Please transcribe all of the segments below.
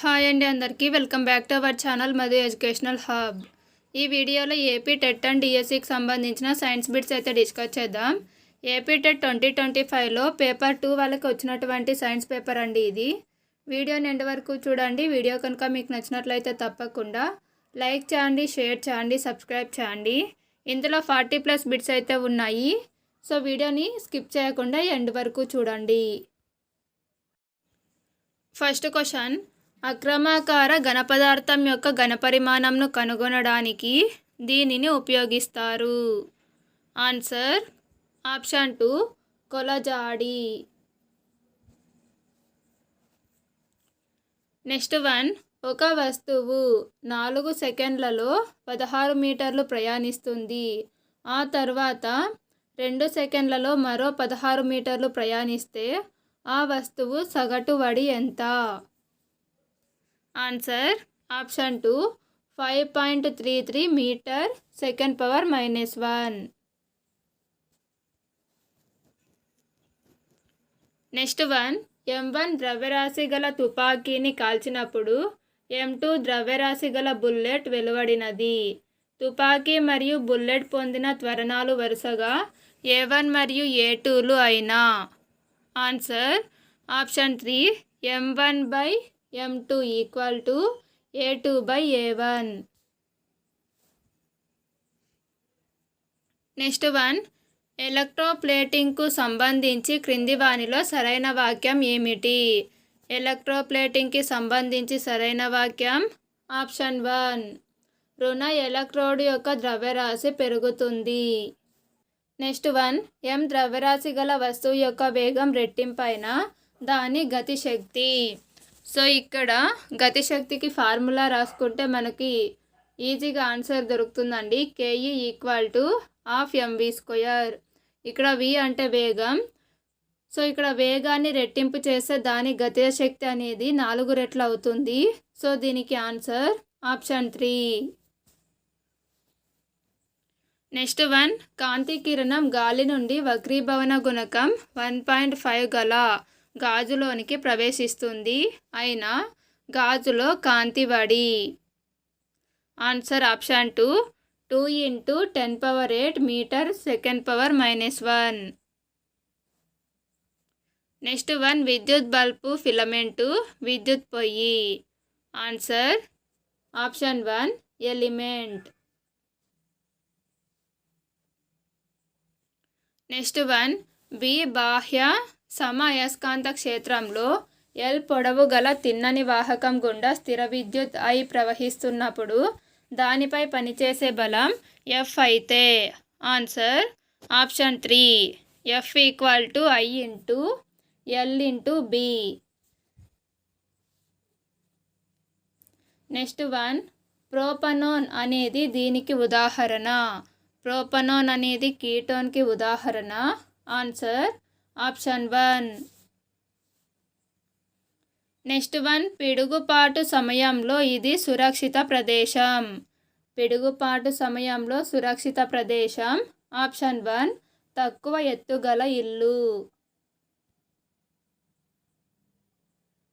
Hi అండి అందరికీ. Welcome back to our channel Madhu educational hub. ఈ వీడియోలో ఏపీ టెట్ అండ్ డిఎస్సికి సంబంధించిన సైన్స్ బిట్స్ అయితే డిస్కస్ చేద్దాం. ఏపీ టెట్ ట్వంటీ ట్వంటీ ఫైవ్లో పేపర్ టూ వాళ్ళకి వచ్చినటువంటి సైన్స్ పేపర్ అండి ఇది. వీడియోని నిండి వరకు చూడండి. వీడియో కనుక మీకు నచ్చినట్లయితే తప్పకుండా లైక్ చేయండి షేర్ చేయండి సబ్స్క్రైబ్ చేయండి. ఇందులో ఫార్టీ ప్లస్ బిట్స్ అయితే ఉన్నాయి. సో వీడియోని స్కిప్ చేయకుండా ఎండ్ వరకు చూడండి. First question. అక్రమాకార ఘనపదార్థం యొక్క ఘనపరిమాణంను కనుగొనడానికి దీనిని ఉపయోగిస్తారు. ఆన్సర్ ఆప్షన్ టూ కొలజాడి. నెక్స్ట్ వన్ ఒక వస్తువు నాలుగు సెకండ్లలో పదహారు మీటర్లు ప్రయాణిస్తుంది. ఆ తర్వాత రెండు సెకండ్లలో మరో పదహారు మీటర్లు ప్రయాణిస్తే ఆ వస్తువు సగటు వడి ఎంత? Answer option two five point three three metre second power minus one. Next one M one ద్రవ్యరాశి గల తుపాకీని కాల్చినప్పుడు ఎం టూ ద్రవ్యరాశి గల బుల్లెట్ వెలువడినది. తుపాకీ మరియు బుల్లెట్ పొందిన త్వరణాలు వరుసగా ఏ వన్ మరియు ఏ టూలు అయినా. Answer option three M one by M two equal to A two by A one next one ఎలక్ట్రోప్లేటింగ్కు సంబంధించి క్రింది వానిలో సరైన వాక్యం ఏమిటి? ఎలక్ట్రోప్లేటింగ్కి సంబంధించి సరైన వాక్యం? ఆప్షన్ వన్ రుణ ఎలక్ట్రోడ్ యొక్క ద్రవ్యరాశి పెరుగుతుంది. నెక్స్ట్ వన్ ఎం ద్రవ్యరాశి గల వస్తువు యొక్క వేగం రెట్టింపైన దాని గతిశక్తి. సో ఇక్కడ గతిశక్తికి ఫార్ములా రాసుకుంటే మనకి ఈజీగా ఆన్సర్ దొరుకుతుందండి. KE equal to half MV square ఇక్కడ వి అంటే వేగం. సో ఇక్కడ వేగాన్ని రెట్టింపు చేస్తే దాని గతిశక్తి అనేది నాలుగు రెట్లు అవుతుంది. సో దీనికి answer option three. Next one కాంతి కిరణం గాలి నుండి వక్రీభవన గుణకం వన్ పాయింట్ ఫైవ్ గల గాజులోనికి ప్రవేశిస్తుంది. అయినా గాజులో కాంతివడి answer option two. Two into ten power eight metre second power minus one. Next one విద్యుత్ బల్బు ఫిలమెంటు విద్యుత్ పొయ్యి. Answer option one element. Next one B బాహ్య సమయస్కాంత క్షేత్రంలో ఎల్ పొడవు గల తిన్నని వాహకం గుండా స్థిర విద్యుత్ ఐ ప్రవహిస్తున్నప్పుడు దానిపై పనిచేసే బలం ఎఫ్ అయితే. Answer option three F equal to I into L into B. Next one propanone అనేది దీనికి ఉదాహరణ. ప్రోపనోన్ అనేది కీటోన్కి ఉదాహరణ. Answer option one next one పిడుగుపాటు సమయంలో ఇది సురక్షిత ప్రదేశం. పిడుగుపాటు సమయంలో సురక్షిత ప్రదేశం. ఆప్షన్ వన్ తక్కువ ఎత్తుగల ఇల్లు.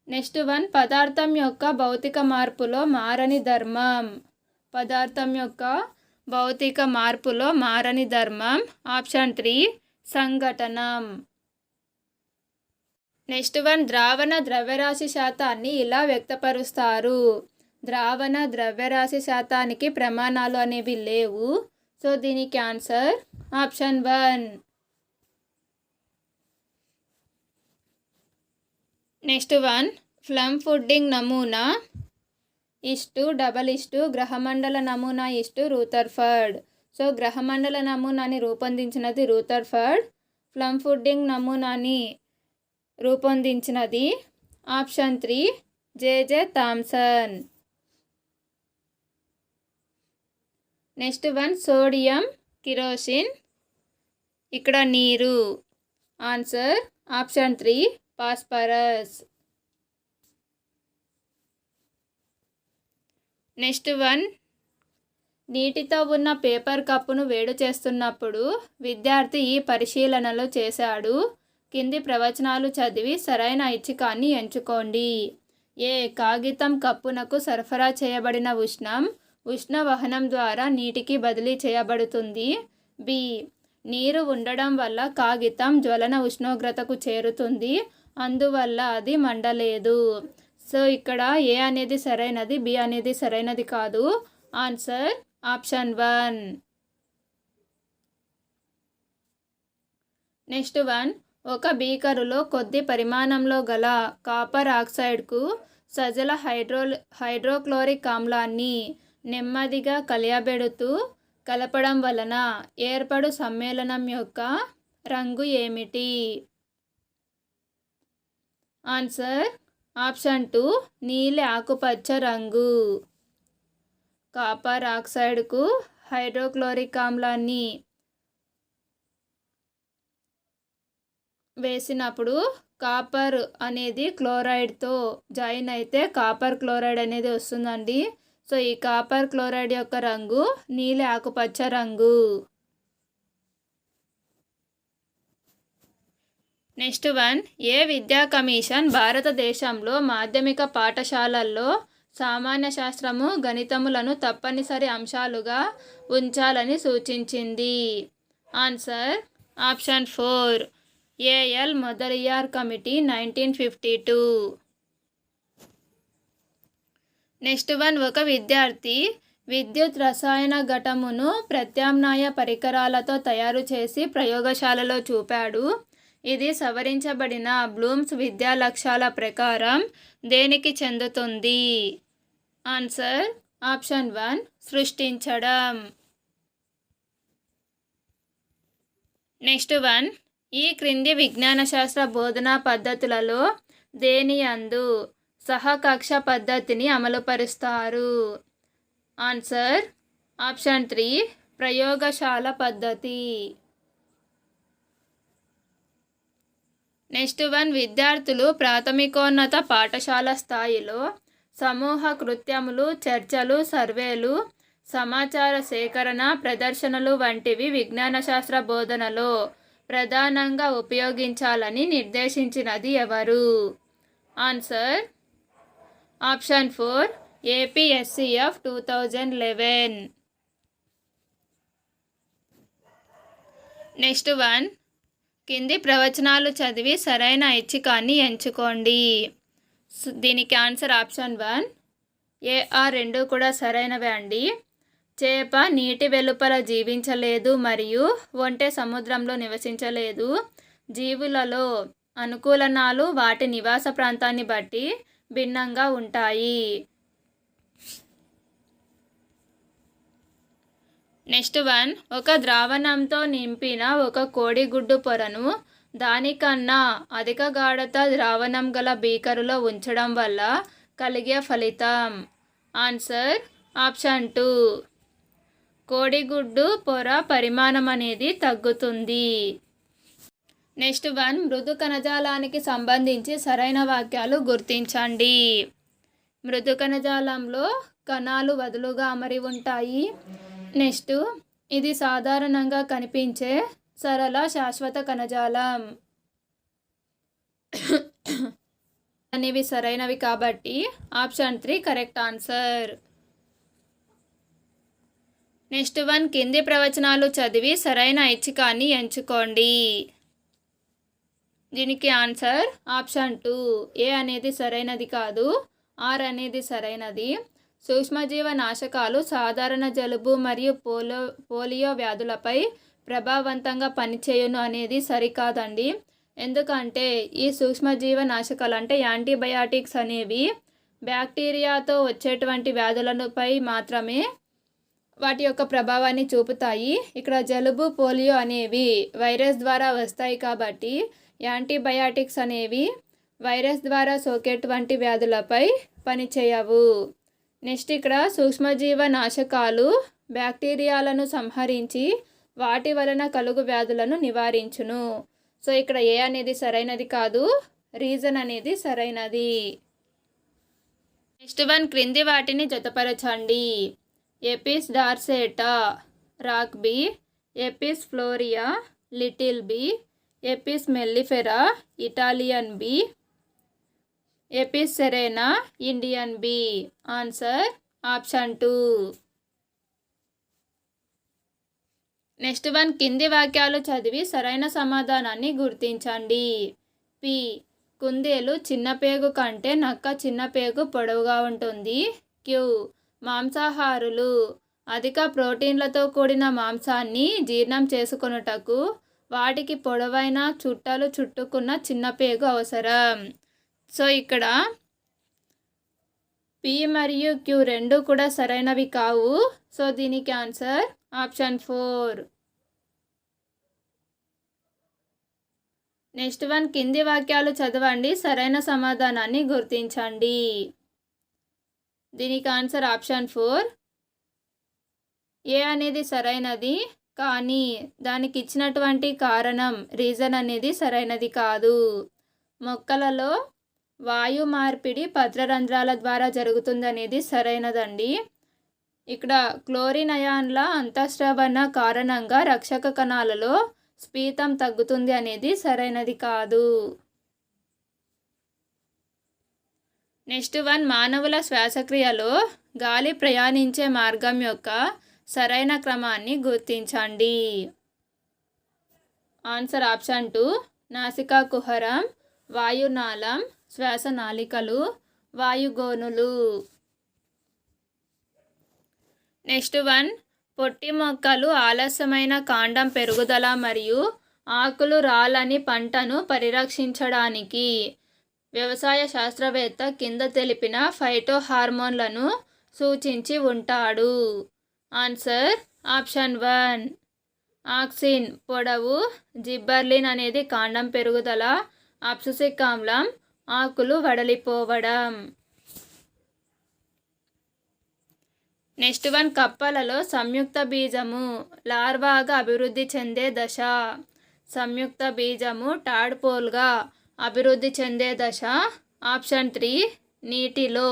నెక్స్ట్ వన్ పదార్థం యొక్క భౌతిక మార్పులో మారని ధర్మం. పదార్థం యొక్క భౌతిక మార్పులో మారని ధర్మం. ఆప్షన్ త్రీ సంఘటనం. నెక్స్ట్ వన్ ద్రావణ ద్రవ్యరాశి శాతాన్ని ఇలా వ్యక్తపరుస్తారు. ద్రావణ ద్రవ్యరాశి శాతానికి ప్రమాణాలు అనేవి లేవు. సో దీనికి answer option one. Next one plum pudding నమూనా. ఇష్టు డబల్ ఇస్టు గ్రహమండల నమూనా ఇష్టు రూథర్ఫర్డ్. సో గ్రహమండల నమూనాని రూపొందించినది రూథర్ఫర్డ్. ఫ్లమ్ ఫుడ్డింగ్ నమూనాని రూపొందించినది. Option three JJ Thomson. Next one sodium kerosene. ఇక్కడ నీరు. Answer option three phosphorus next one నీటితో ఉన్న పేపర్ కప్పును వేడి చేస్తున్నప్పుడు విద్యార్థి ఈ పరిశీలనలు చేశాడు. కింది ప్రవచనాలు చదివి సరైన ఐచ్ఛికాన్ని ఎంచుకోండి. ఏ కాగితం కప్పునకు సరఫరా చేయబడిన ఉష్ణం ఉష్ణ వహనం ద్వారా నీటికి బదిలీ చేయబడుతుంది. బి. నీరు ఉండడం వల్ల కాగితం జ్వలన ఉష్ణోగ్రతకు చేరుతుంది అందువల్ల అది మండలేదు. సో ఇక్కడ ఏ అనేది సరైనది బి అనేది సరైనది కాదు. Answer option one. Next one. ఒక బీకరులో కొద్ది పరిమాణంలో గల కాపర్ ఆక్సైడ్కు సజల హైడ్రో హైడ్రోక్లోరిక్ ఆమ్లాన్ని నెమ్మదిగా కలియబెడుతూ కలపడం వలన ఏర్పడు సమ్మేళనం యొక్క రంగు ఏమిటి? ఆన్సర్ ఆప్షన్ టూ నీలి ఆకుపచ్చ రంగు. కాపర్ ఆక్సైడ్కు హైడ్రోక్లోరిక్ ఆమ్లాన్ని వేసినప్పుడు కాపర్ అనేది క్లోరైడ్తో జాయిన్ అయితే కాపర్ క్లోరైడ్ అనేది వస్తుందండి. సో ఈ కాపర్ క్లోరైడ్ యొక్క రంగు నీలి ఆకుపచ్చ రంగు. నెక్స్ట్ వన్ ఏ విద్యా కమిషన్ భారతదేశంలో మాధ్యమిక పాఠశాలల్లో సామాన్య శాస్త్రము గణితములను తప్పనిసరి అంశాలుగా ఉంచాలని సూచించింది? Answer option four. AL Mudaliar committee nineteen fifty two. Next one ఒక విద్యార్థి విద్యుత్ రసాయన ఘటమును ప్రత్యామ్నాయ పరికరాలతో తయారు చేసి ప్రయోగశాలలో చూపాడు. ఇది సవరించబడిన బ్లూమ్స్ విద్యా లక్ష్యాల ప్రకారం దేనికి చెందుతుంది? ఆన్సర్ ఆప్షన్ వన్ సృష్టించడం. నెక్స్ట్ వన్ ఈ క్రింది విజ్ఞాన శాస్త్ర బోధనా పద్ధతులలో దేని అందు సహకక్ష పద్ధతిని అమలుపరుస్తారు? ఆన్సర్ ఆప్షన్ త్రీ ప్రయోగశాల పద్ధతి. నెక్స్ట్ వన్ విద్యార్థులు ప్రాథమికోన్నత పాఠశాల స్థాయిలో సమూహ కృత్యములు చర్చలు సర్వేలు సమాచార సేకరణ ప్రదర్శనలు వంటివి విజ్ఞాన శాస్త్ర బోధనలో ప్రధానంగా ఉపయోగించాలని నిర్దేశించినది ఎవరు? Answer option four APSCF two thousand eleven next one కింది ప్రవచనాలు చదివి సరైన ఐచ్ఛికాన్ని ఎంచుకోండి. దీనికి ఆన్సర్ ఆప్షన్ వన్. ఏఆర్ రెండు కూడా సరైనవే అండి. చేప నీటి వెలుపల జీవించలేదు మరియు ఒంటె సముద్రంలో నివసించలేదు. జీవులలో అనుకూలనాలు వాటి నివాస ప్రాంతాన్ని బట్టి భిన్నంగా ఉంటాయి. నెక్స్ట్ వన్ ఒక ద్రావణంతో నింపిన ఒక కోడిగుడ్డు పొరను దానికన్నా అధిక గాఢత ద్రావణం గల బీకరులో ఉంచడం వల్ల కలిగే ఫలితం. Answer option two. కోడిగుడ్డు పొర పరిమాణం అనేది తగ్గుతుంది. నెక్స్ట్ వన్ మృదు కణజాలానికి సంబంధించి సరైన వాక్యాలు గుర్తించండి. మృదు కణజాలంలో కణాలు వదులుగా అమరి ఉంటాయి. నెక్స్ట్ ఇది సాధారణంగా కనిపించే సరళ శాశ్వత కణజాలం. అనేవి సరైనవి కాబట్టి option three correct answer. Next one కింది ప్రవచనాలు చదివి సరైన ఐచ్ఛికాన్ని ఎంచుకోండి. దీనికి ఆన్సర్ ఆప్షన్ టూ. ఏ అనేది సరైనది కాదు ఆర్ అనేది సరైనది. సూక్ష్మజీవ నాశకాలు సాధారణ జలుబు మరియు పోలో పోలియో వ్యాధులపై ప్రభావవంతంగా పనిచేయును అనేది సరికాదండి. ఎందుకంటే ఈ సూక్ష్మజీవ నాశకాలు అంటే యాంటీబయాటిక్స్ అనేవి బ్యాక్టీరియాతో వచ్చేటువంటి వ్యాధులపై మాత్రమే వాటి యొక్క ప్రభావాన్ని చూపుతాయి. ఇక్కడ జలుబు పోలియో అనేవి వైరస్ ద్వారా వస్తాయి కాబట్టి యాంటీబయాటిక్స్ అనేవి వైరస్ ద్వారా సోకేటువంటి వ్యాధులపై పనిచేయవు. నెక్స్ట్ ఇక్కడ సూక్ష్మజీవ నాశకాలు బ్యాక్టీరియాలను సంహరించి వాటి వలన కలుగు వ్యాధులను నివారించును. సో ఇక్కడ ఏ అనేది సరైనది కాదు రీజన్ అనేది సరైనది. నెక్స్ట్ వన్ క్రింది వాటిని జతపరచండి. Apis dorsata rock bee Apis florea little bee Apis mellifera Italian bee Apis cerana Indian bee. Answer option two. Next one కింది వాక్యాలు చదివి సరైన సమాధానాన్ని గుర్తించండి. పి కుందేలు చిన్న పేగు కంటే నక్క చిన్న పేగు పొడవుగా ఉంటుంది. క్యూ మాంసాహారులు అధిక ప్రోటీన్లతో కూడిన మాంసాన్ని జీర్ణం చేసుకొనుటకు వాటికి పొడవైన చుట్టలు చుట్టుకున్న చిన్న పేగు అవసరం. సో ఇక్కడ పి మరియు క్యూ రెండు కూడా సరైనవి కావు. సో దీనికి answer option four. Next one కింది వాక్యాలు చదవండి. సరైన సమాధానాన్ని గుర్తించండి. దీనికి ఆన్సర్ ఆప్షన్ ఫోర్ ఏ అనేది సరైనది కానీ దానికి ఇచ్చినటువంటి కారణం రీజన్ అనేది సరైనది కాదు. మొక్కలలో వాయు మార్పిడి పత్రరంధ్రాల ద్వారా జరుగుతుంది అనేది సరైనదండి. ఇక్కడ క్లోరిన్ అయాన్ల అంతఃస్రవణ కారణంగా రక్షక కణాలలో స్పీతం తగ్గుతుంది అనేది సరైనది కాదు. నెక్స్ట్ వన్ మానవుల శ్వాసక్రియలో గాలి ప్రయాణించే మార్గం యొక్క సరైన క్రమాన్ని గుర్తించండి. ఆన్సర్ ఆప్షన్ టూ నాసికా కుహరం వాయునాళం శ్వాసనాళికలు వాయుగోనులు. నెక్స్ట్ వన్ పొట్టి మొక్కలు ఆలస్యమైన కాండం పెరుగుదల మరియు ఆకులు రాలని పంటను పరిరక్షించడానికి. వ్యవసాయ శాస్త్రవేత్త కింద తెలిపిన ఫైటో హార్మోన్లను సూచించి ఉంటాడు. Answer option one. ఆక్సిన్ పొడవు జిబ్బర్లిన్ అనేది కాండం పెరుగుదల అప్సుసిక్ ఆమ్లం ఆకులు వడలిపోవడం. నెక్స్ట్ వన్ కప్పలలో సంయుక్త బీజము లార్వాగా అభివృద్ధి చెందే దశ. సంయుక్త బీజము టాడ్పోల్గా అభివృద్ధి చెందే దశ ఆప్షన్ త్రీ నీటిలో.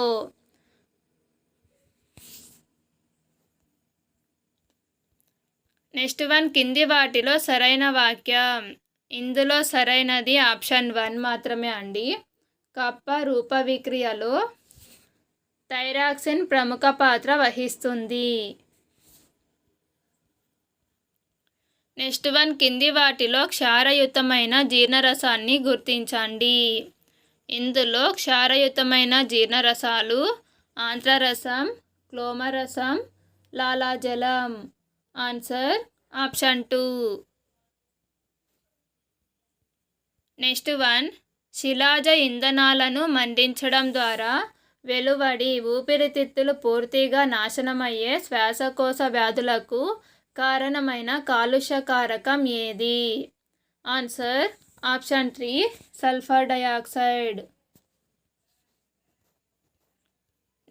నెక్స్ట్ వన్ కింది వాటిలో సరైన వాక్యం. ఇందులో సరైనది ఆప్షన్ వన్ మాత్రమే అండి. కప్ప రూప విక్రియలో థైరాక్సిన్ ప్రముఖ పాత్ర వహిస్తుంది. నెక్స్ట్ వన్ కింది వాటిలో క్షారయుతమైన జీర్ణరసాన్ని గుర్తించండి. ఇందులో క్షారయుతమైన జీర్ణరసాలు ఆంధ్రరసం క్లోమరసం లాలాజలం. Answer option two. Next one శిలాజ ఇంధనాలను మండించడం ద్వారా వెలువడి ఊపిరితిత్తులు పూర్తిగా నాశనమయ్యే శ్వాసకోశ వ్యాధులకు కారణమైన కాలుష్య కారకం ఏది? Answer option three sulphur dioxide.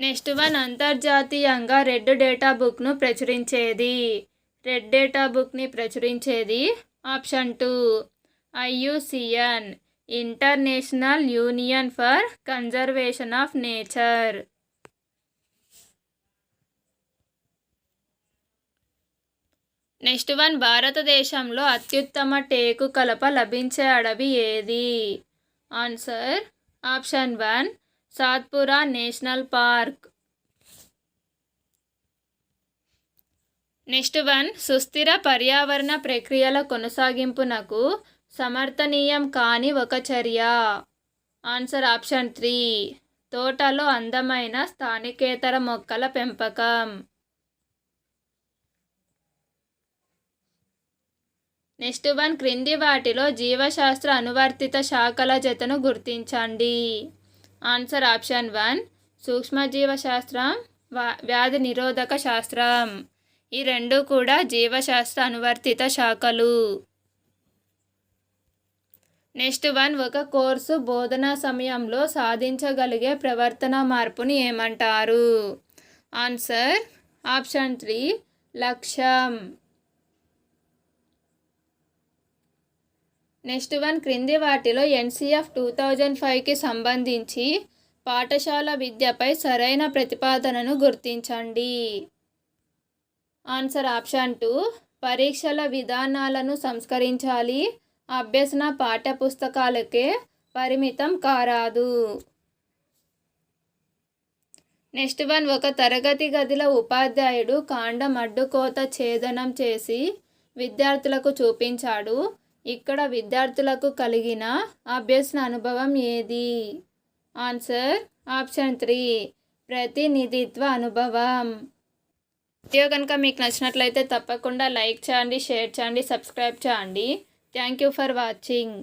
Next one అంతర్జాతీయంగా రెడ్ డేటా బుక్ను ప్రచురించేది. రెడ్ డేటా బుక్ని ప్రచురించేది option two IUCN International Union for Conservation of Nature. Next one భారతదేశంలో అత్యుత్తమ టేకు కలప లభించే అడవి ఏది? Answer option one Satpura national park. Next one సుస్థిర పర్యావరణ ప్రక్రియల కొనసాగింపునకు సమర్థనీయం కాని ఒక చర్య. ఆన్సర్ ఆప్షన్ త్రీ తోటలో అందమైన స్థానికేతర మొక్కల పెంపకం. నెక్స్ట్ వన్ క్రింది వాటిలో జీవశాస్త్ర అనువర్తిత శాఖల జతను గుర్తించండి. ఆన్సర్ ఆప్షన్ వన్ సూక్ష్మజీవశాస్త్రం వ్యాధి నిరోధక శాస్త్రం. ఈ రెండు కూడా జీవశాస్త్ర అనువర్తిత శాఖలు. నెక్స్ట్ వన్ ఒక కోర్సు బోధనా సమయంలో సాధించగలిగే ప్రవర్తన మార్పుని ఏమంటారు? ఆన్సర్ ఆప్షన్ త్రీ లక్ష్యం. నెక్స్ట్ వన్ క్రింది వాటిలో ఎన్సిఎఫ్ టూ థౌజండ్ ఫైవ్కి సంబంధించి పాఠశాల విద్యపై సరైన ప్రతిపాదనను గుర్తించండి. ఆన్సర్ ఆప్షన్ టూ పరీక్షల విధానాలను సంస్కరించాలి. అభ్యసన పాఠ్యపుస్తకాలకే పరిమితం కారాదు. నెక్స్ట్ వన్ ఒక తరగతి గదిలో ఉపాధ్యాయుడు కాండం అడ్డుకోత ఛేదనం చేసి విద్యార్థులకు చూపించాడు. ఇక్కడ విద్యార్థులకు కలిగిన అభ్యసన అనుభవం ఏది? ఆన్సర్ ఆప్షన్ త్రీ ప్రతినిధిత్వ అనుభవం. వీడియో కనుక మీకు నచ్చినట్లయితే తప్పకుండా లైక్ చేయండి షేర్ చేయండి సబ్స్క్రైబ్ చేయండి. Thank you for watching.